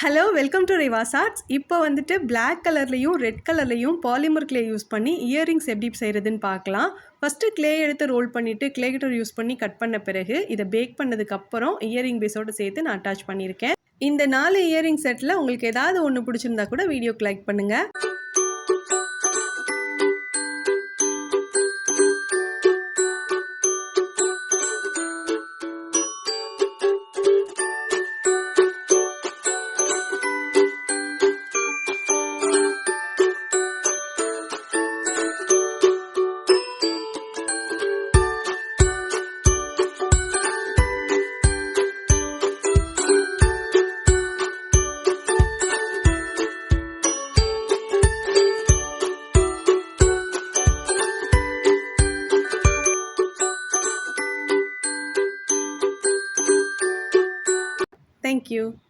Hello welcome to Rivas arts இப்போ வந்துட்டு black கலர்லேயும் ரெட் கலர்லேயும் பாலிமர் கிளே யூஸ் பண்ணி இயரிங்ஸ் எப்படி செய்கிறதுன்னு பார்க்கலாம். ஃபஸ்ட்டு கிளே எடுத்து ரோல் பண்ணிவிட்டு கிளே கிட்டர் யூஸ் பண்ணி கட் பண்ண பிறகு இதை பேக் பண்ணதுக்கப்புறம் இயரிங் பேஸோடு சேர்த்து நான் அட்டாச் பண்ணியிருக்கேன். இந்த நாலு இயரிங் செட்டில் உங்களுக்கு ஏதாவது ஒன்று பிடிச்சிருந்தா கூட வீடியோக்கு லைக் பண்ணுங்கள் Thank you.